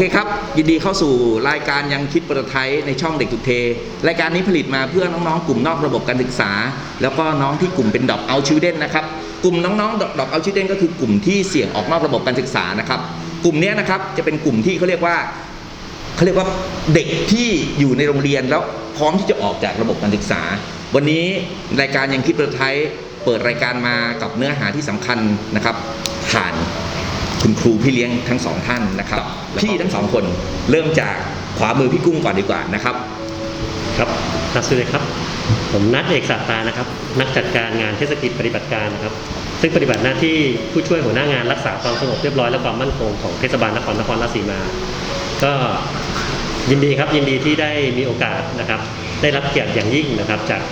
โอเคครับ ยินดีเข้าสู่รายการยังคิดประไทยในช่องเด็กทุกเท รายการนี้ผลิตมาเพื่อน้องๆ กลุ่มนอกระบบการศึกษา แล้วก็น้องที่กลุ่มเป็นดอกเอาชิวเด้นนะครับ กลุ่มน้องๆ ดอกเอาชิวเด้นก็คือกลุ่มที่เสี่ยงออกนอกระบบการศึกษานะครับ กลุ่มนี้นะครับจะเป็นกลุ่มที่เขาเรียกว่าเขาเรียกว่าเด็กที่อยู่ในโรงเรียนแล้วพร้อมที่จะออกจากระบบการศึกษา วันนี้รายการยังคิดประไทยเปิดรายการมากับเนื้อหาที่สำคัญนะครับผ่าน คุณครูพี่เลี้ยงทั้งสองท่านนะครับพี่ทั้งสองคนเริ่มจากขวามือพี่กุ้งก่อนดีกว่านะครับ ครับนักสุดเลยครับ ผมนัทเอกสาตานะครับ นักจัดการงานเทศกิจปฏิบัติการนะครับ ซึ่งปฏิบัติหน้าที่ผู้ช่วยหัวหน้างานรักษาความสงบเรียบร้อยและความมั่นคงของเทศบาลนครนครราชสีมา ก็ยินดีครับยินดีที่ได้มีโอกาสนะครับ ได้รับเกียรติอย่างยิ่งนะครับจาก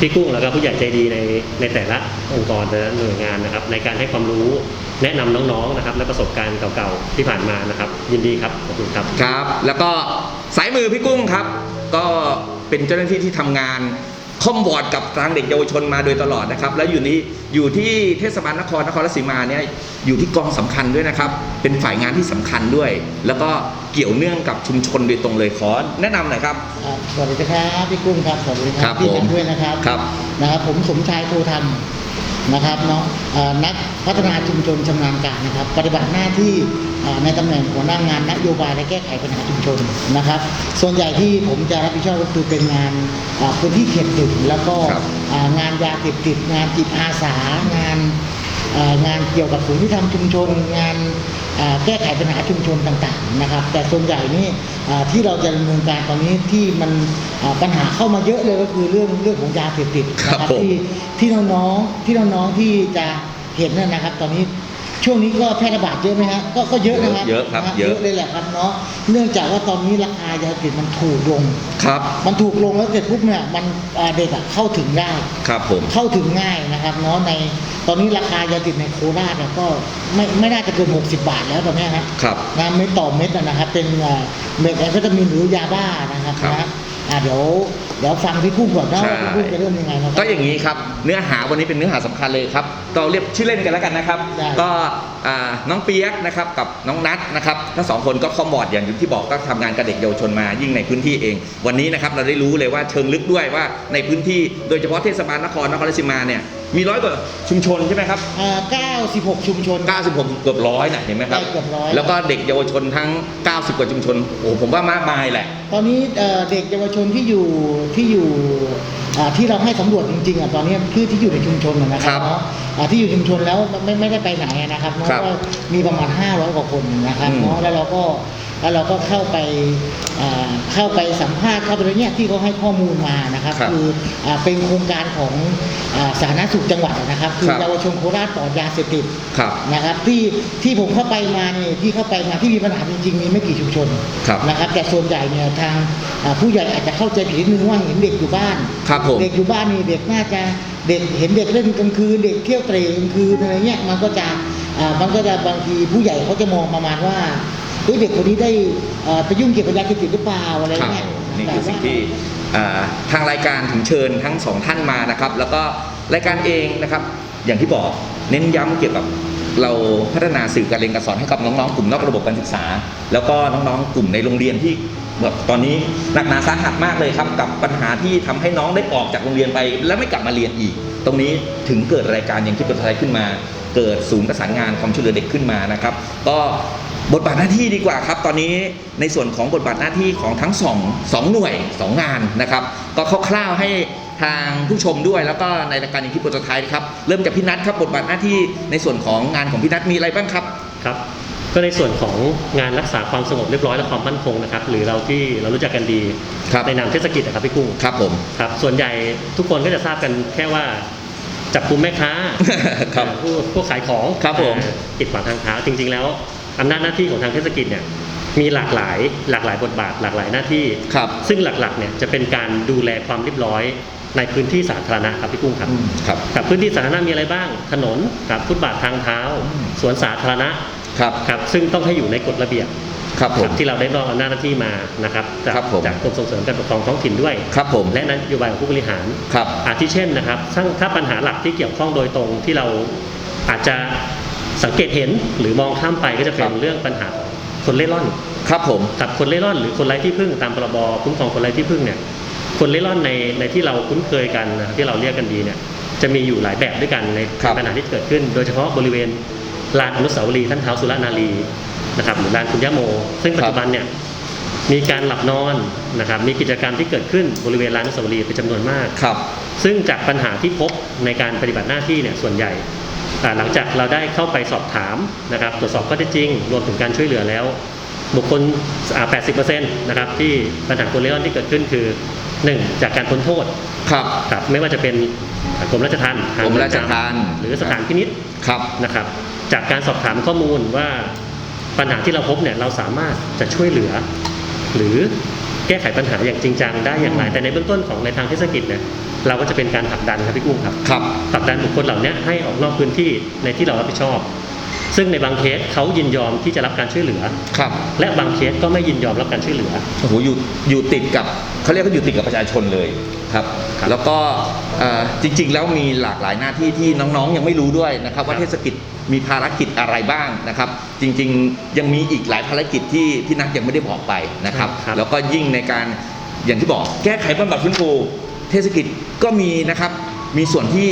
พี่กุ้งแล้วก็ผู้ใหญ่ใจดีในในแต่ละองค์กรแต่ละหน่วยงานนะครับ ในการให้ความรู้แนะนำน้องๆนะครับ และประสบการณ์เก่าๆที่ผ่านมานะครับ ยินดีครับขอบคุณครับครับ แล้วก็สายมือพี่กุ้งครับ ก็เป็นเจ้าหน้าที่ที่ทำงาน คอมบอร์ดกับทางเด็กเยาวชนมาโดยตลอดนะครับ แล้วอยู่นี้อยู่ที่เทศบาลนครนครราชสีมาเนี่ยอยู่ที่กองสำคัญด้วยนะครับ เป็นฝ่ายงานที่สำคัญด้วย แล้วก็เกี่ยวเนื่องกับชุมชนโดยตรงเลยขอแนะนำหน่อยครับอ่าสวัสดีครับพี่กุ้งครับสวัสดีคครัรับบพี่ผมนันด้วยนะครับครับนะครับผมสมชายโทธรรม นะครับเนาะอ่านักพัฒนาชุมชนชำนาญการนะครับ ปฏิบัติหน้าที่อ่าในตำแหน่งหัวหน้างานนโยบายและแก้ไขปัญหาชุมชนนะครับ ส่วนใหญ่ที่ผมจะรับผิดชอบก็คือเป็นงานอ่าพื้นที่เขตหนึ่งแล้วก็ครับอ่างานยาเสพติดงานจิตอาสางานเอ่องานเกี่ยวกับศูนย์ที่ทำชุมชน งานเอ่อแก้ไขปัญหาชุมชนต่างๆนะครับ แต่ส่วนใหญ่นี่เอ่อ ที่เราจะดำเนินการตอนนี้ที่มันเอ่อปัญหาเข้ามาเยอะเลยก็คือเรื่องเรื่องของยาเสพติดครับนะผมที่ที่น้องๆที่น้องๆที่จะเห็นนะนะครับ ตอนนี้ช่วงนี้ก็แพร่ระบาดเยอะไหมฮะก็ก็เยอะนะครับเยอะครับนฮเยอะเลยแหละครับเนาะเนื่องจากว่าตอนนี้ราคายาเสพติดมันถูกลงครับ มันถูกลงแล้วเสร็จปุ๊บเนี่ยมันเอ่อเด็กอะเข้าถึงได้ครับผมเข้าถึงง่ายนะครับเนาะใน ตอนนี้ราคายาติดในโคราชเนี่ยก็ไม่ไม่น่าจะเกิน 60 บาทแล้วตอนเนี้ยครับครับนะเม็ดต่อเม็ดอะนะครับเป็นเอ่อเม็ดแอมเฟตามินหรือยาบ้านะครับครับนะอะเดี๋ยวเดี๋ยวฟังพี่กุ้งก่อนนะใช่ว่าพี่กุ้งจะเริ่มยังไงนะครับก็อย่างนี้ครับ เนื้อหาวันนี้เป็นเนื้อหาสำคัญเลยครับ เราเรียกชื่อเล่นกันแล้วกันนะครับได้ก็อ่า น้องเปียกนะครับกับน้องนัทนะครับทั้งสองคนก็คอมบอร์ดอย่างที่บอกก็ทำงานกับเด็กเยาวชนมายิ่งในพื้นที่เอง วันนี้นะครับเราได้รู้เลยว่าเชิงลึกด้วยว่าในพื้นที่โดยเฉพาะเทศบาลนครนครราชสีมาเนี่ยมีร้อยกว่าชุมชนใช่ไหมครับอ่า96 ชุมชน 96 เกือบร้อยนะเห็นไหมครับใช่เกือบร้อยแล้วก็เด็กเยาวชนทั้ง 90 กว่าชุมชนโอ้โหผมว่ามากมายแหละ ตอนนี้เอ่อเด็กเยาวชนที่อยู่ที่อยู่ อ่าที่เราให้สำรวจจริงๆอะตอนนี้คือที่อยู่ในชุมชนนะคครัรับบเนาะอ่าที่อยู่ชุมชนแล้วไม่ไม่ได้ไปไหนนะครับเนาะครับก็มีประมาณ 500กว่าคนนะครับอืม เนาะแล้วเราก็แล้วเราก็เข้าไปอ่าเข้าไปสัมภาษณ์เข้าไปอะไรเนี่ยที่เขาให้ข้อมูลมานะครับครับออ่าเป็นโครงการของอ่าสาธารณสุขจังหวัดนะครับ คือครับ เยาวชนโคราชปลอดยาเสพติด ครับ นะครับที่ที่ผมเข้าไปมาเนี่ยที่เข้าไปมาที่มีปัญหาจริงๆมีไม่กี่ชุมชนครับนะครับแต่ส่วนใหญ่เนี่ยทางอ่า ผู้ใหญ่อาจจะเข้าใจผิดนิดนึงว่าเห็นเด็กอยู่บ้านครับผม เด็กอยู่บ้านนี่เด็กน่าจะเด็กเห็นเด็กเล่นกลางคืนเด็กเที่ยวเตร่กลางคืนอะไรเงี้ยมันก็จะอ่ามันก็จะบางทีผู้ใหญ่เขาจะมองประมาณว่าเฮ้ยเด็กคนนี้ได้อ่าไปยุ่งเกี่ยวกับยาเสพติดหรือเปล่าอะไรครับเงี้ยนี่คือสิ่งที่อ่าทางรายการถึงเชิญทั้งสองท่านมานะครับ แล้วก็รายการเองนะครับ อย่างที่บอกเน้นย้ำเกี่ยวกับเราพัฒนาสื่อการเรียนการสอนให้กับน้องๆกลุ่มนอกระบบการศึกษา แล้วก็น้องๆกลุ่มในโรงเรียนที่แบบ ตอนนี้หนักหนาสาหัสมากเลยครับ กับปัญหาที่ทำให้น้องได้ออกจากโรงเรียนไป แล้วไม่กลับมาเรียนอีก ตรงนี้ถึงเกิดรายการอย่างที่ประทศไทยขึ้นมา เกิดศูนย์ประสานงานความช่วยเหลือเด็กขึ้นมานะครับ ก็บทบาทหน้าที่ดีกว่าครับ ตอนนี้ในส่วนของบทบาทหน้าที่ของทั้งสองสองหน่วยสองงานนะครับ ก็คร่าวๆให้ทางผู้ชมด้วยแล้วก็ในรายการอย่างที่ประเทศไทยครับ เริ่มจากพี่นัทครับบทบาทหน้าที่ในส่วนของงานของพี่นัทมีอะไรบ้างครับครับ ก็ในส่วนของงานรักษาความสงบเรียบร้อยและความมั่นคงนะครับ หรือเราที่เรารู้จักกันดีครับ ในนามเทศกิจนะครับพี่กุ้งครับผมครับ ส่วนใหญ่ทุกคนก็จะทราบกันแค่ว่าจับกุมแม่ค้าครับผู้ผู้ขายของครับผมเอ่อกีดขวางทางเท้าจริง ๆ แล้วอำนาจหน้าที่ของทางเทศกิจเนี่ยมีหลากหลายหลากหลายบทบาทหลากหลายหน้าที่ครับซึ่งหลักๆเนี่ยจะเป็นการดูแลความเรียบร้อยในพื้นที่สาธารณะครับพี่กุ้งครับครับ กับพื้นที่สาธารณะมีอะไรบ้าง ถนนกับฟุตบาททางเท้าอืมสวนสาธารณะ ครับ ครับซึ่งต้องให้อยู่ในกฎระเบียบครับผมที่เราได้มอบอำนาจหน้าที่มานะครับจากครับผมจากกรมส่งเสริมการปกครองท้องถิ่นด้วยครับผมและนโยบายของผู้บริหารครับอาทิเช่นนะครับถ้าถ้าปัญหาหลักที่เกี่ยวข้องโดยตรงที่เราอาจจะสังเกตเห็นหรือมองข้ามไปก็จะเป็ครันบเรื่องปัญหาของคนเล่ร่อนครับผมกับคนเล่ร่อนหรือคนไร้ที่พึ่งตามพรบคุ้มครองคนไร้ที่พึ่งเนี่ยคนเล่ร่อนในในที่เราคุ้นเคยกันนะที่เราเรียกกันดีเนี่ยจะมีอยู่หลายแบบด้วยกันในครับปัญหาที่เกิดขึ้น โดยเฉพาะบริเวณ ลานอนุสาวรีย์ท่านเท้าวสุรนารีนะครับหรือลานคุณย่าโม ซึ่งปัจจุบันเนี่ยมีการหลับนอนนะครับมีกิจกรรมที่เกิดขึ้นบริเวณลานอนุสาวรีย์เป็นจำนวนมากครับ ซึ่งจากปัญหาที่พบในการปฏิบัติหน้าที่เนี่ยส่วนใหญ่อ่าหลังจากเราได้เข้าไปสอบถามนะครับตรวจสอบข้อเท็จจริง รวมถึงการช่วยเหลือแล้ว บุคคลอ่า80%นะครับที่ปัญหาคนเร่ร่อนที่เกิดขึ้นคือ 1. จากการพ้นโทษครับครับไม่ว่าจะเป็นกรมราชทัณฑ์ทงกรมราชทัณฑ์หรือสถานพินิษครับนะครับ จากการสอบถามข้อมูลว่าปัญหาที่เราพบเนี่ยเราสามารถจะช่วยเหลือ หรือแก้ไขปัญหาอย่างจริงจังได้อย่างไรแต่ในเบื้องต้นของในทางเทศกิจเนี่ยเราก็จะเป็นการผลักดันครับพี่กุ้งครับครับผลักดันบุคคลเหล่านี้ให้ออกนอกพื้นที่ในที่เรารับผิดชอบ ซึ่งในบางเคสเขายินยอมที่จะรับการช่วยเหลือครับ และบางเคสก็ไม่ยินยอมรับการช่วยเหลือโอ้โหอยู่อยู่ติดกับเขาเรียกว่าอยู่ติดกับประชาชนเลยครับครับแล้วก็เอ่อจริงๆแล้วมีหลากหลายหน้าที่ที่น้องๆ ยังไม่รู้ด้วยนะครับ ว่าครับเทศกิจ มีภารกิจอะไรบ้างนะครับ จริงๆยังมีอีกหลายภารกิจที่ที่นักยังไม่ได้บอกไปนะครับ ครับ แล้วก็ยิ่งในการอย่างที่บอกแก้ไขบำบัดฟื้นฟูเทศกิจก็มีนะครับ มีส่วนที่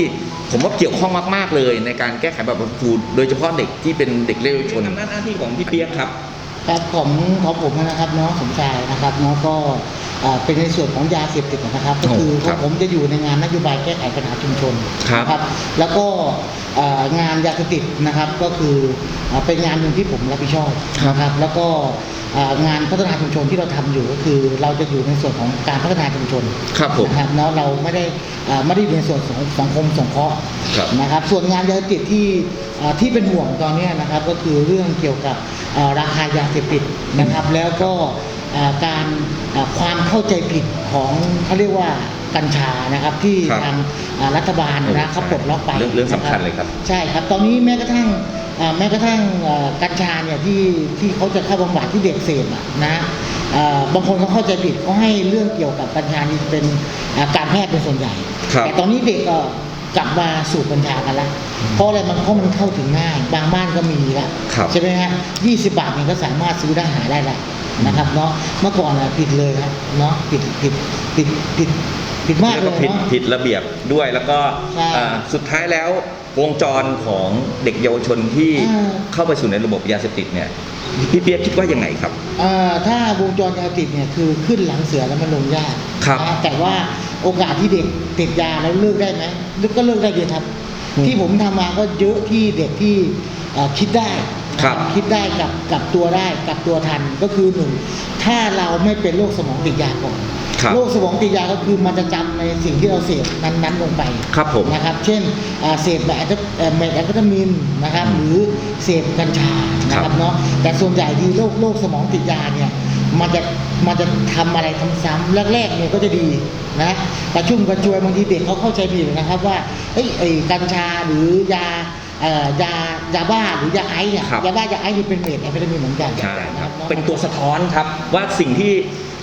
ผมว่าเกี่ยวข้องมาก ๆ เลย ในการแก้ไขบำบัดฟื้นฟูโดยเฉพาะเด็กที่เป็นเด็กเยาวชนทำหน้าที่ของพี่เปียกครับ ครับของของผมนะครับน้องสมชายนะครับน้องก็เอ่อเป็นในส่วนของยาเสพติดนะครับ ก็คือโอ้ครับผมจะอยู่ในงานนโยบายแก้ไขปัญหาชุมชนครับ นะแล้วก็เอ่องานยาเสพติดนะครับก็คือเอ่อเป็นงานหนึ่งที่ผมรับผิดชอบครับนะครับ แล้วก็เอ่องานพัฒนาชุมชนที่เราทำอยู่ก็คือเราจะอยู่ในส่วนของการพัฒนาชุมชน ครับผม นะครับเนาะเราไม่ได้เอ่อไม่ได้อยู่ในส่วนของสังคมสงเคราะห์ครับนะครับ ส่วนงานยาเสพติดที่เอ่อที่เป็นห่วงตอนเนี้ยนะครับก็คือเรื่องเกี่ยวกับเอ่อราคายาเสพติดนะครับ แล้วก็เอ่อ การเอ่อความเข้าใจผิดของเขาเรียกว่ากัญชานะครับที่ครับทางเอ่อรัฐบาลโอ้นะเขาปลดล็อกไปเรื่องเรื่องสำคัญนะเลยครับ ใช่ครับ ตอนนี้แม้กระทั่งเอ่อแม้กระทั่งเอ่อกัญชาเนี่ยที่ที่เขาจะเข้าบำบัดที่เด็กเสพอะนะเอ่อบางคนเขาเข้าใจผิดเขาให้เรื่องเกี่ยวกับกัญชานี่เป็นเอ่อการแพทย์เป็นส่วนใหญ่ ครับแต่ตอนนี้เด็กก็กลับมาสู่กัญชากันแล้วเพราะอะไรมันเพราะมันเข้าถึงง่าย บางบ้านก็มีแล้วครับ ใช่ไหมฮะยี่สิบบาทเนี่ยก็สามารถซื้อได้หาได้แล้ว นะครับเนาะเมื่อก่อนอะผิดเลยครับเนาะผิดผิดผิดผิดผิดมากเลแล้วยก็ผิดเนาะ ผิดระเบียบด้วยแล้วก็ใช่อ่าสุดท้ายแล้ววงจรของเด็กเยาวชนที่อ่า เข้าไปสู่ในระบบยาเสพติดเนี่ยพี่เปียกคิดว่ายังไงครับ เอ่อถ้าวงจรยาติดเนี่ยคือขึ้นหลังเสือแล้วมันลงยากครับนะแต่ว่าโอกาสที่เด็กติดยาแล้วเลิกได้ไหมลึกก็เลิกได้เยอะครับ อืมที่ผมทำมาก็เยอะที่เด็กที่เอ่อคิดได้ ครับคิดได้กับกับตัวได้กับตัวทันก็คือหนึ่งถ้าเราไม่เป็นโรคสมองติดยาก่อนครับโรคสมองติดยาก็คือมันจะจำในสิ่งที่เราเสพนั้นๆลงไปครับผมนะครับเช่นอ่าเสพแบบเอ่อเมทแอมเฟตามินนะครับหรือเสพกัญชานะคครัรับบเนาะแต่ส่วนใหญ่ที่โรคโรคสมองติดยาเนี่ยมันจะมันจะทำอะไรซ้ำๆแรกๆเนี่ยก็จะดีนะกระชุ่มกระชวยบางทีเด็กเขาเข้าใจผิดนะครับว่าเอ้ยไอ้กัญชาหรือยาเอ่อ ยายาบ้าหรือยาไอซ์เนี่ยครับ ยาบ้ายาไอซ์นี่เป็นเมทแอมเฟตามินเหมือนกันใช่ครับะเป็นตัวสะท้อนครับว่าสิ่งที่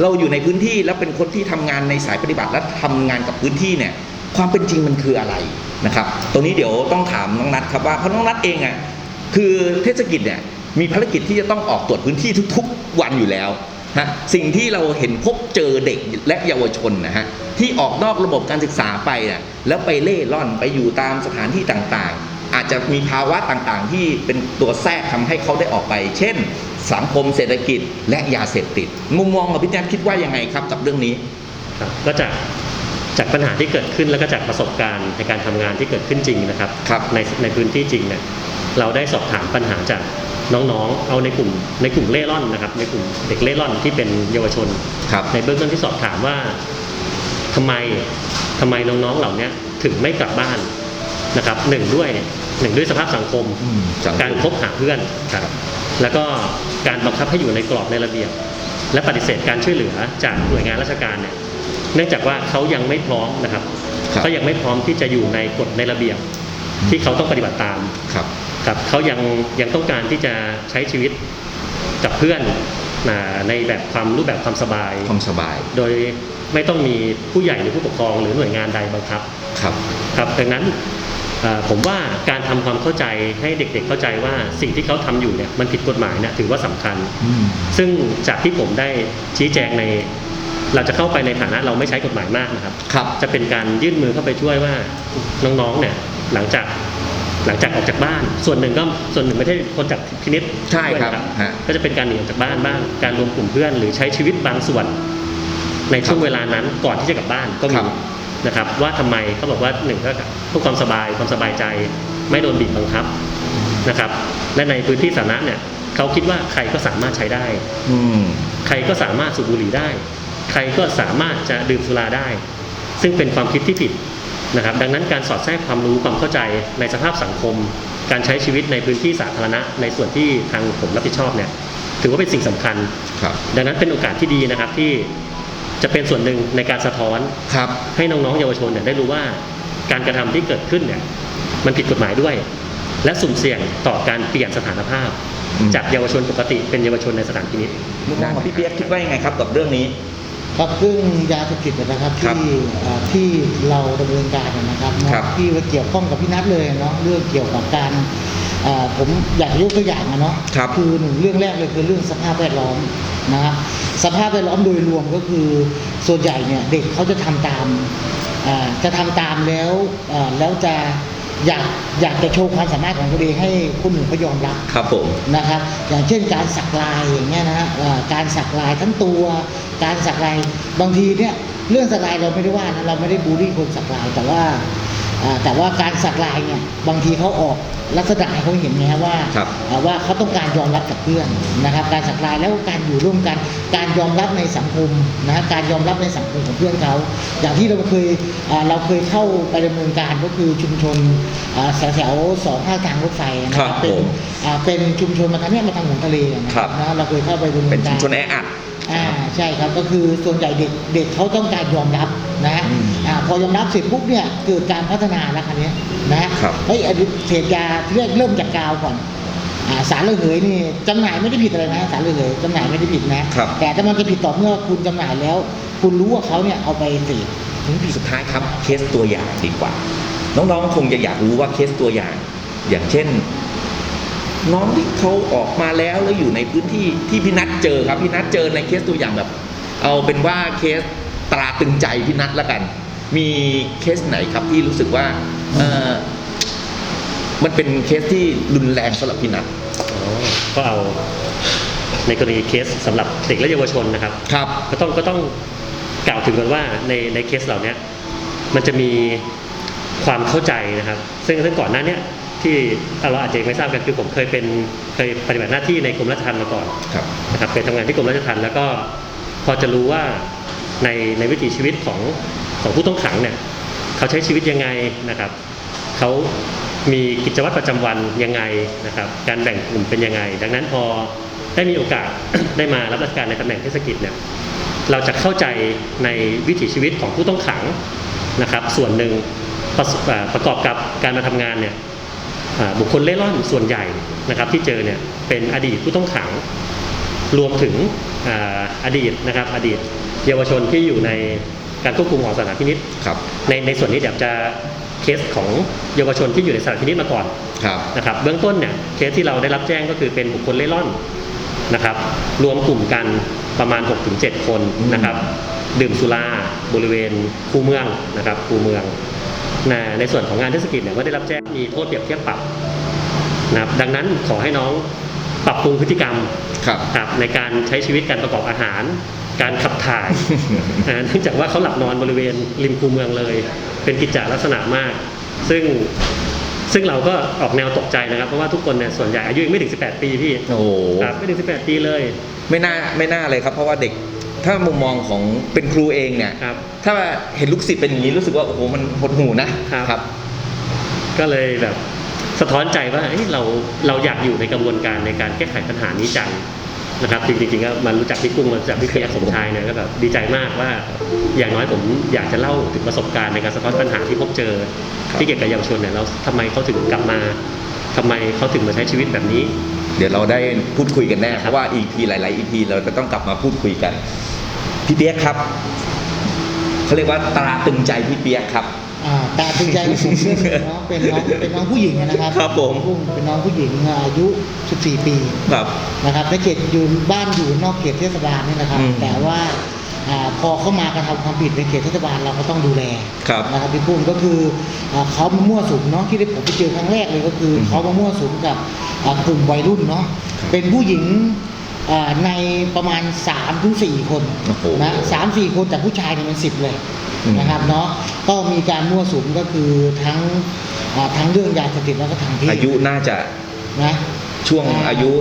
เราอยู่ในพื้นที่แล้วเป็นคนที่ทำงานในสายปฏิบัติและทำงานกับพื้นที่เนี่ยความเป็นจริงมันคืออะไรนะครับตรงนี้เดี๋ยวต้องถามน้องนัทครับว่าเพราะน้องนัทเองอะคือเทศกิจเนี่ยมีภารกิจที่จะต้องออกตรวจพื้นที่ทุก ๆ วันอยู่แล้วฮะสิ่งที่เราเห็นพบเจอเด็กและเยาวชนนะฮะที่ออกนอกระบบการศึกษาไปน่ะแล้วไปเล่ร่อนไปอยู่ตามสถานที่ต่างๆ อาจจะมีภาวะต่างๆ ที่เป็นตัวแทรกทำให้เขาได้ออกไป เช่น สังคมเศรษฐกิจและยาเสพติด มุมมองของพี่แจ๊คคิดว่ายังไงครับกับเรื่องนี้ครับก็จากจากปัญหาที่เกิดขึ้นแล้วก็จากประสบการณ์ในการทำงานที่เกิดขึ้นจริงนะครับครับในในพื้นที่จริงเนี่ยเราได้สอบถามปัญหาจากน้องๆ เอาในกลุ่มในกลุ่มเล่ร่อนนะครับ ในกลุ่มเด็กเล่ร่อนที่เป็นเยาวชนครับในเบื้องต้นที่สอบถามว่าทำไมทำไมน้องๆเหล่าเนี้ยถึงไม่กลับบ้าน นะครับหนึ่งด้วยหนึ่งด้วยสภาพสังคม อืมสังคม การคบหาเพื่อนครับแล้วก็การบังคับให้อยู่ในกรอบในระเบียบ และปฏิเสธการช่วยเหลือจากหน่วยงานราชการเนี่ยเนื่องจากว่าเขายังไม่พร้อมนะครับครับ เขายังไม่พร้อมที่จะอยู่ในกฎในระเบียบ ที่เขาต้องปฏิบัติตาม ครับ ครับเขายังยังต้องการที่จะใช้ชีวิตกับเพื่อนอ่าในแบบความรูปแบบความสบาย ความสบายโดยไม่ต้องมีผู้ใหญ่หรือผู้ปกครองหรือหน่วยงานใดบังคับ ครับ ครับดังนั้นเอ่อ ผมว่าการทำความเข้าใจให้เด็กๆเข้าใจว่าสิ่งที่เขาทำอยู่เนี่ยมันผิดกฎหมายเนี่ยถือว่าสำคัญ ซึ่งจากที่ผมได้ชี้แจงใน เราจะเข้าไปในฐานะเราไม่ใช้กฎหมายมากนะครับครับจะเป็นการยื่นมือเข้าไปช่วยว่าน้องๆเนี่ยหลังจากหลังจากออกจากบ้าน ส่วนหนึ่งก็ส่วนหนึ่งไม่ใช่คนจากพินิษใช่ครับด้วยนะฮะก็จะเป็นการหนีออกจากบ้านบ้าง การรวมกลุ่มเพื่อนหรือใช้ชีวิตบางส่วน ในช่วงเวลานั้นก่อนที่จะกลับบ้านก็ครัมีบ นะครับ ว่าทำไมเขาบอกว่าหนึ่งก็เพื่อความสบายความสบายใจ ไม่โดนบีบบังคับนะครับ และในพื้นที่สาธารณะเนี่ยเขาคิดว่าใครก็สามารถใช้ได้ อืมใครก็สามารถสูบบุหรี่ได้ ใครก็สามารถจะดื่มสุราได้ ซึ่งเป็นความคิดที่ผิดนะครับ ดังนั้นการสอดแทรกความรู้ความเข้าใจในสภาพสังคม การใช้ชีวิตในพื้นที่สาธารณะ ในส่วนที่ทางผมรับผิดชอบเนี่ยถือว่าเป็นสิ่งสำคัญครับดังนั้นเป็นโอกาสที่ดีนะครับที่ จะเป็นส่วนหนึ่งในการสะท้อนครับ ให้น้องๆเยาวชนเนี่ยได้รู้ว่าการกระทำที่เกิดขึ้นเนี่ยมันผิดกฎหมายด้วย และสุ่มเสี่ยงต่อการเปลี่ยนสถานภาพอืมจากเยาวชนปกติเป็นเยาวชนในสถานพินิจมุมมองของพี่เปียกคิดว่ายังไงครับกับเรื่องนี้ครับเรื่องยาเสพติดนะครับครับที่เอ่อที่เราดำเนินการนะครับเนาะครับที่เกี่ยวข้องกับพี่นัทเลยเนาะเรื่องเกี่ยวกับการเอ่อ ผมอยากยกตัวอย่างนะเนาะครับอหนึ่งเรื่องแรกเลยคือเรื่องสภาพแวดล้อมนะฮะสภาพแวดล้อมโดยรวมก็คือส่วนใหญ่เนี่ยเด็กเขาจะทำตามอ่าจะทำตามแล้วอ่าแล้วจะอยากอยากจะโชว์ความสามารถของตัวเองให้คนอื่นเขายอมรับครับผมนะครับอย่างเช่นการสักลายอย่างเงี้ยนะฮะเอ่อการสักลายทั้งตัว การสักลายบางทีเนี่ยเรื่องสักลายเราไม่ได้ว่านะเราไม่ได้บูลลี่คนสักลายแต่ว่าอ่า แต่ว่าการสักลายเนี่ยบางทีเขาออกลักษณะให้เขาเห็นไงฮะว่าครับอ่าว่าเขาต้องการยอมรับจากเพื่อนนะครับ การสักลายแล้วการอยู่ร่วมกัน การยอมรับในสังคมนะฮะการยอมรับในสังคมของเพื่อนเขาอย่างที่เราเคยอ่าเราเคยเข้าไปดำเนินการก็คือชุมชนอ่าแถวๆสองข้างทางรถไฟนะคครัรับบเป็นผมอ่าเป็นชุมชนมาทางเนี้ยมาทางหัวทะเลนะคครัรับบนะเราเคยเข้าไปดำเนิเป็นนชุกามรชนแออัดอ่าใช่ครับก็คือส่วนใหญ่เด็กเด็กเขาต้องการยอมรับ นะฮะอืมอ่าพอยอมรับเสร็จปุ๊บเนี่ยเกิดการพัฒนาแล้วคันนี้ยนะฮะครับเฮ้ยอดีตเสพยาเริ่มเริ่มจากกาวก่อนอ่าสารระเหยนี่จำหน่ายไม่ได้ผิดอะไรนะสารระเหยจำหน่ายไม่ได้ผิดนะครับแต่ถ้ามันจะผิดต่อเมื่อคุณจำหน่ายแล้ว คุณรู้ว่าเขาเนี่ยเอาไปเสพถึงผิดสุดท้ายครับเคสตัวอย่างดีกว่า น้องๆคงจะอยากรู้ว่าเคสตัวอย่าง อย่างเช่น น้องที่เขาออกมาแล้วแล้วอยู่ในพื้นที่ที่พี่นัทเจอครับพี่นัทเจอในเคสตัวอย่างแบบ เอาเป็นว่าเคส ตราตรึงใจพี่นัทละกัน มีเคสไหนครับที่รู้สึกว่าเออมันเป็นเคสที่รุนแรงสำหรับพี่นัทอ๋อก็เอาในกรณีเคสสำหรับเด็กและเยาวชนนะครับครับก็ต้องก็ต้องกล่าวถึงกันว่าในในเคสเหล่าเนี้ยมันจะมีความเข้าใจนะครับ ซึ่งซึ่งก่อนหน้าเนี้ยที่เราอาจจะยังไม่ทราบกันคือผมเคยเป็นเคยปฏิบัติหน้าที่ในกรมราชทัณฑ์มาก่อนครับนะครับเคยทำงานที่กรมราชทัณฑ์แล้วก็พอจะรู้ว่า ในในวิถีชีวิตของของผู้ต้องขังเนี่ยเขาใช้ชีวิตยังไงนะครับเขามีกิจวัตรประจำวันยังไงนะครับ การแบ่งกลุ่มเป็นยังไง ดังนั้นพอได้มีโอกาสได้มารับราชการในตำแหน่งเทศกิจเนี่ยเราจะเข้าใจในวิถีชีวิตของผู้ต้องขังนะครับ ส่วนหนึ่งประประกอบกับการมาทำงานเนี่ยบุคคลเล่ร่อนส่วนใหญ่นะครับที่เจอเนี่ยเป็นอดีตผู้ต้องขังรวมถึงออดีตนะครับอดีต เยาวชนที่อยู่ในการควบคุมของสถานพินิษครับในในส่วนนี้เดี๋ยวจะเคสของเยาวชนที่อยู่ในสถานพินิษมาก่อนครับนะครับเบื้องต้นเนี่ยเคสที่เราได้รับแจ้งก็คือเป็นบุคคลเล่ร่อนนะครับ รวมกลุ่มกันประมาณ 6-7 คนนะครับ ดื่มสุราบริเวณคูเมืองนะครับคูเมืองในในส่วนของงานเทศกิจเนี่ยก็ได้รับแจ้งมีโทษเปรียบเทียบปรับนะครับดังนั้นขอให้น้องปรับปรุงพฤติกรรมครับครับในการใช้ชีวิตการประกอบอาหาร การขับถ่ายอ่าเนื่องจากว่าเขาหลับนอนบริเวณริมคูเมืองเลย เป็นกิจจลักษณะมาก ซึ่งซึ่งเราก็ออกแนวตกใจนะครับ เพราะว่าทุกคนเนี่ยส่วนใหญ่อายุยังไม่ถึง 18 ปีพี่โอ้โหครับไม่ถึง 18 ปีเลย ไม่น่าไม่น่าเลยครับ เพราะว่าเด็กถ้ามุมมองของเป็นครูเองเนี่ยครับถ้าเห็นลูกศิษย์เป็นอย่างนี้รู้สึกว่าโอ้โหมันหดหูนะครับครับก็เลยแบบสะท้อนใจว่าเอ้ยเราเราอยากอยู่ในกระบวนการในการแก้ไขปัญหานี้จัง นะครับจริงๆก็มารู้จักพี่กุ้งมารู้จักพี่เพียรสมชายเนี่ยก็แบบดีใจมากว่าอย่างน้อยผมอยากจะเล่าถึงประสบการณ์ในการสะท้อนปัญหาที่พบเจอครับที่เกี่ยวกับเยาวชนเนี่ยเราทำไมเขาถึงกลับมาทำไมเขาถึงมาใช้ชีวิตแบบนี้ เดี๋ยวเราได้พูดคุยกันแน่ครับเพราะว่า EP หลาย ๆ EP เราจะต้องกลับมาพูดคุยกันพี่เปียกครับเขาเรียกว่าตราตรึงใจพี่เปียกครับอ่าแต่เป็นใจของผมเรื่องหนึ่งเนาะเป็นน้องเป็นน้องผู้หญิงนะครับครับผมกุ้งเป็นน้องผู้หญิงอายุ 14 ปีครับ นะครับในเขตอยู่บ้านอยู่นอกเขตเทศบาลนี่นะครับ อืมแต่ว่าอ่าพอเข้ามากระทำความผิดในเขตเทศบาลเราก็ต้องดูแลครับ นะครับพี่กุ้งก็คืออ่าเขามามั่วสุมเนาะที่ได้ผมไปเจอครั้งแรกเลยก็คืออมเขามามั่วสุมกับอ่ากลุ่มวัยรุ่นเนาะครับเป็นผู้หญิงอ่าในประมาณ3-4ถึง4คนโอ้โหนะสามสี่คนแต่ผู้ชายเนี่ยเป็นสิบเลยอืม นะครับเนาะก็มีการมั่วสุมก็คือทั้งอ่าทั้งเรื่องยาเสพติดแล้วก็ทางเพศ อายุน่าจะ นะ ช่วงอ่าอายุ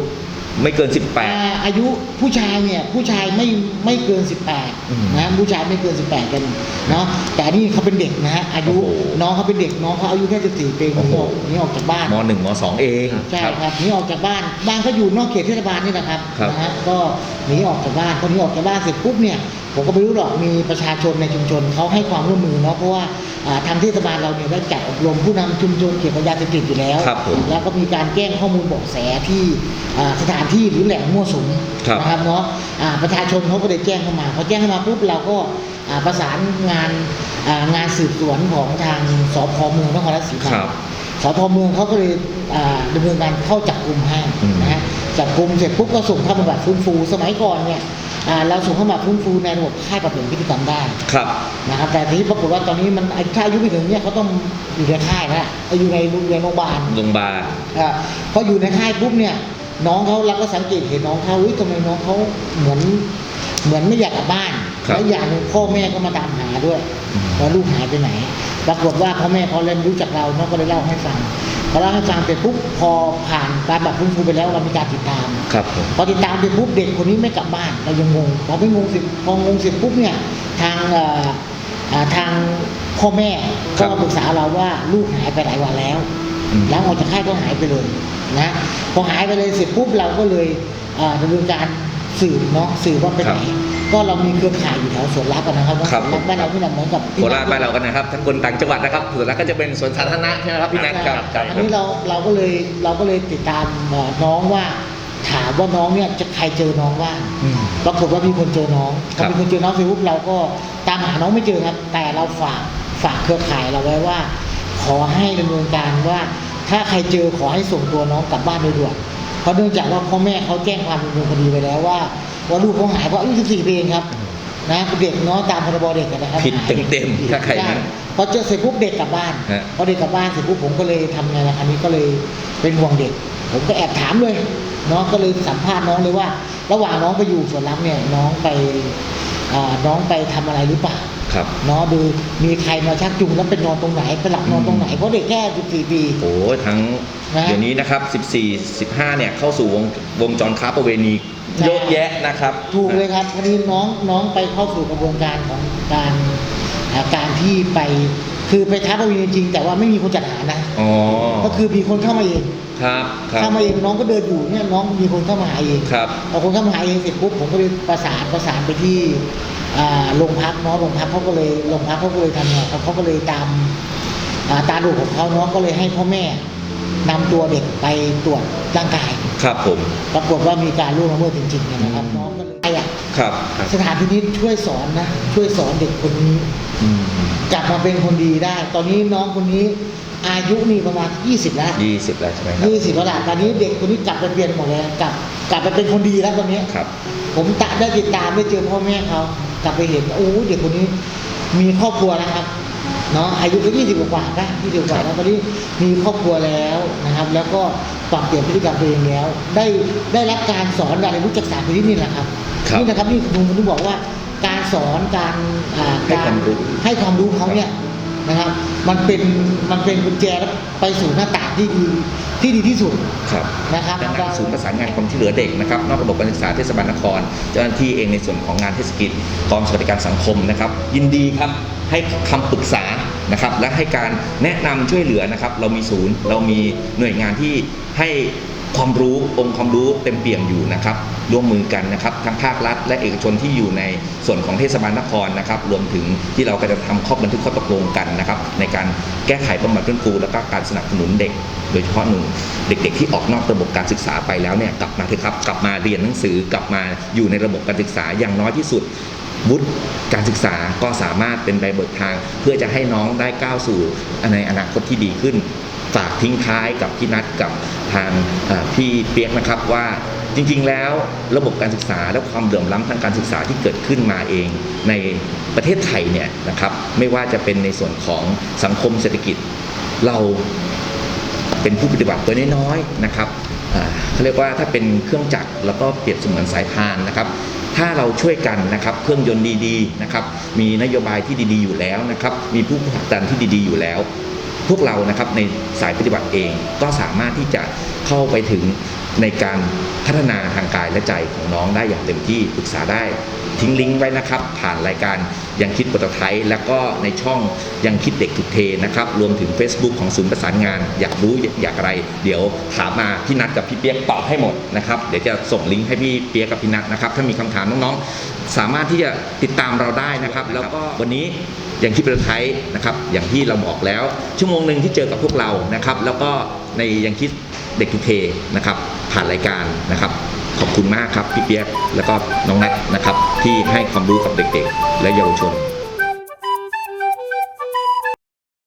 ไม่เกินอ่าอายุผู้ชายเนี่ยผู้ชายไม่ไม่เกิน อืม18นะผู้ชายไม่เกิน 18 กันเนาะแต่นี่เขาเป็นเด็กนะฮะอายุโอ้โหน้องเขาเป็นเด็กน้องเขาอายุแค่14ปีหโอ้นีโหออกหนีออกจากบ้าน18มหนึ่งมสองเองใช่ครับหนีออกจากบ้านบ้านเขาอยู่นอกเขตเทศบาลนี่นะครับครับนะฮะก็หนีออกจากบ้านพอหนีออกจากบ้านเสร็จปุ๊บเนี่ยผมก็ไม่รู้หรอกมีประชาชนในชุมชนเขาให้ความร่วมมือเนาะเพราะว่าอ่า ทางเทศบาลเราเนี่ยได้จัดอบรมผู้นำชุมชนเกี่ยวกับยาเสพติดอยู่แล้วครับผมแล้วก็มีการแจ้งข้อมูลเบาะแสที่อ่าสถานที่หรือแหล่งมั่วสุมครับนะครับเนาะอ่าประชาชนเขาก็เลยแจ้งเข้ามาพอแจ้งเข้ามาปุ๊บเราก็อ่าประสานงานอ่างานสืบสวนของทางสพเมืองนครราชสีมาครับสพเมืองเขาก็เลยอ่าดำเนินการเข้าจับกลุ่มให้อืมนะฮะจับกลุ่มเสร็จปุ๊บก็ส่งเข้าบำบัดฟื้นฟูสมัยก่อนเนี่ย อ่าเราส่งเข้ามาฟื้นฟูในระบบค่ายปรับเปลี่ยนพฤติกรรมได้ครับ นะครับ แต่ทีนี้ปรากฏว่าตอนนี้มันไอ้ค่าอายุไม่ถึงเนี่ยเขาต้องอยู่ในค่ายแล้วอยู่ในโรงเรียนโรงพยาบาลโรงพยาบาลอ่าพออยู่ในค่ายปุ๊บเนี่ย น้องเขาเราก็สังเกตเห็นน้องเขาเฮ้ยทำไมน้องเขาเหมือนเหมือนไม่อยากกลับบ้านครับและอย่างหนึ่งพ่อแม่ก็มาตามหาด้วยอืมว่าลูกหายไปไหน ปรากฏว่าพ่อแม่เขาเริ่มรู้จักเราน้องก็เลยเล่าให้ฟัง พอเล่าให้ฟังเสร็จปุ๊บพอผ่านการบัตรฟื้นฟูไปแล้วเรามีการติดตาม ครับผม พอติดตามไปปุ๊บเด็กคนนี้ไม่กลับบ้านเรายังงงพอไม่งงเสร็จพองงเสร็จปุ๊บเนี่ยทางเอ่ออ่าทางพ่อแม่ครัก็บมาปรึกษาเราว่าลูกหายไปหลายวันแล้ว อืมหลังออกจากค่ายก็หายไปเลยนะพอหายไปเลยเสร็จปุ๊บเราก็เลยอ่าดำเนินการสืบเนาะสืบว่าไปไหน ครับ ก็เรามีเครือข่ายอยู่แถวสวนรักกันนะครับว่าครับสวนรักบ้านเราที่นั่นเหมือนกับที่โคราชบ้านเรากันนะครับทั้งคนต่างจังหวัดนะครับส่วนแล้วก็จะเป็นสวนสาธารณะใช่ไหมครับพี่แนทครับใช่อันนี้เราเราก็เลยเราก็เลยติดตามเอ่อน้องว่าถามว่าน้องเนี่ยจะใครเจอน้องบ้างอืมปรากฏว่ามีคนเจอน้องพครัอบมีคนเจอน้องเสร็จปุ๊บเราก็ตามหาน้องไม่เจอครับ แต่เราฝากฝากเครือข่ายเราไว้ว่า ขอให้ดำเนินการว่า ถ้าใครเจอขอให้ส่งตัวน้องกลับบ้านโดยด่วนเพราะเนื่องจากว่าพ่อแม่เขาแจ้งความดำเนินคดีไปแล้วว่า ว่าลูกเขาหายเพราะอายุ14ปีเองครับนะเด็กเนาะตามพรบเด็กนะครับผิดเต็มๆถ้าใครนะช่พอเจอเสร็จปุ๊บเด็กกลับบ้านฮะพอเด็กกลับบ้านเสร็จปุ๊บผมก็เลยทำไงล่ะอันนี้ก็เลยเป็นห่วงเด็ก ผมก็แอบถามเลยน้องก็เลยสัมภาษณ์น้องเลยว่า ระหว่างน้องไปอยู่สวนรักเนี่ยน้องไปอ่าน้องไปทำอะไรหรือเปล่า ครับเนาะดูมีใครมาชักจูงแล้วไปนอนตรงไหนไปหลับนอนตรงไหนเพราะเด็กแค่14ปีโอ้ทั้งนะเดี๋ยวนี้นะครับ 14 15 เนี่ยเข้าสู่วงวงจรค้าประเวณีใช่เยอะแยะนะครับ ถูกเลยครับวันนี้น้องน้องไปเข้าสู่กระบวนการของการอ่าการที่ไปคือไปท้าประเวณีจริง แต่ว่าไม่มีคนจัดหานะอ๋อก็คือมีคนเข้ามาเองครับครับเข้ามาเองน้องก็เดินอยู่เนี่ยน้องมีคนเข้ามาหาเองครับพอคนเข้ามาหาเองเสร็จปุ๊บผมก็เลยประสานประสานไปที่อ่า โรงพักเนาะโรงพักเขาก็เลยโรงพักเขาก็เลยทำไงเขาเขาก็เลยตามอ่าตามดูของเขาเนาะก็เลยให้พ่อแม่นำตัวเด็กไปตรวจร่างกาย ครับผม ปรากฏว่ามีการล่วงละเมิดจริงๆเนี่ยนะครับอืมน้องก็เลยไอ้อะครับสถานพินิจช่วยสอนนะ ช่วยสอนเด็กคนนี้อืมกลับมาเป็นคนดีได้ ตอนนี้น้องคนนี้อายุนี่ประมาณ 20 แล้วยี่สิบแล้วใช่ไหมครับยี่สิบแล้วล่ะตอนนี้เด็กคนนี้กลับไปเปลี่ยนหมดเลยกลับ กลับไปเป็นคนดีแล้วตอนนี้ครับ ผมตะได้ติดตามได้เจอพ่อแม่เขา กลับไปเห็นโอ้เด็กคนนี้มีครอบครัวแล้วครับเนาะอายุก็ยี่สิบกว่าๆนะยี่สิบกว่าแล้วตอนนี้มีครอบครัวแล้วนะครับ แล้วก็ปรับเปลี่ยนพฤติกรรมตัวเองแล้ว ได้ได้รับการสอนการเรียนรู้จากสารพิษนี่แหละครับครับนี่นะครับนี่ผมถึงบอกว่าการสอนการอ่าให้ความรู้ให้ความรู้เขาเนี่ยนะครับ มันเป็นมันเป็นกุญแจแล้วไปสู่หน้าต่างที่ดี ที่ดีที่สุดครับนะครับด้านหน้าศูนย์ประสานงานความช่วยเหลือเด็กนะครับนอกระบบการศึกษาเทศบาลนคร เจ้าหน้าที่เองในส่วนของงานเทศกิจกองสวัสดิการสังคมนะครับ ยินดีครับให้คำปรึกษานะครับและให้การแนะนำช่วยเหลือนะครับเรามีศูนย์เรามีหน่วยงานที่ให้ความรู้องค์ความรู้เต็มเปี่ยมอยู่นะครับ ร่วมมือกันนะครับทั้งภาครัฐ และเอกชนที่อยู่ในส่วนของเทศบาลนครนะครับ รวมถึงที่เรากำลังทำข้อบันทึกข้อตกลงกันนะครับ ในการแก้ไขบำบัดฟื้นฟูและก็การสนับสนุนเด็ก โดยเฉพาะหนึ่งเด็ก ๆ ที่ออกนอกระบบการศึกษาไปแล้วเนี่ยกลับมาเถอะครับกลับมาเรียนหนังสือกลับมาอยู่ในระบบการศึกษาอย่างน้อยที่สุดวุฒิการศึกษาก็สามารถเป็นใบเบิกทาง เพื่อจะให้น้องได้ก้าวสู่ในอนาคตที่ดีขึ้น ฝากทิ้งท้ายกับพี่นัทกับทางพี่เปียกนะครับว่า จริงๆ แล้วระบบการศึกษาและความเหลื่อมล้ำทางการศึกษาที่เกิดขึ้นมาเอง ในประเทศไทยเนี่ยนะครับไม่ว่าจะเป็นในส่วนของสังคมเศรษฐกิจ เราเป็นผู้ปฏิบัติตัวน้อยๆนะครับเขาเรียกว่าถ้าเป็นเครื่องจักรแล้วก็เปรียบเสมือนสายพานนะครับ ถ้าเราช่วยกันนะครับเครื่องยนต์ดีๆนะครับมีนโยบายที่ดีๆอยู่แล้วนะครับมีผู้ผลักดันที่ดีๆอยู่แล้ว พวกเรานะครับในสายปฏิบัติเองก็สามารถที่จะเข้าไปถึง ในการพัฒนาทางกายและใจของน้องได้อย่างเต็มที่ปรึกษาได้ ทิ้งลิงก์ไว้นะครับ ผ่านรายการยังคิดโปรตไทยแล้วก็ในช่องยังคิดเด็กถูกเทนะครับ รวมถึง Facebook ของศูนย์ประสานงาน อยากรู้อยากอะไร เดี๋ยวถามมาพี่นัทกับพี่เปียกตอบให้หมดนะครับ เดี๋ยวจะส่งลิงก์ให้พี่เปียกกับพี่นัทนะครับ ถ้ามีคำถามน้องๆ สามารถที่จะติดตามเราได้นะครับ แล้วก็วันนี้ยังคิดปตทไทยนะครับ อย่างที่เราบอกแล้ว ชั่วโมงหนึ่งที่เจอกับพวกเรานะครับ แล้วก็ในยังคิด เด็กทุกเทนะครับ ผ่านรายการนะครับขอบคุณมากครับพี่เปียกแล้วก็น้องนัทนะครับ ที่ให้ความรู้กับเด็กๆ และเยาวชน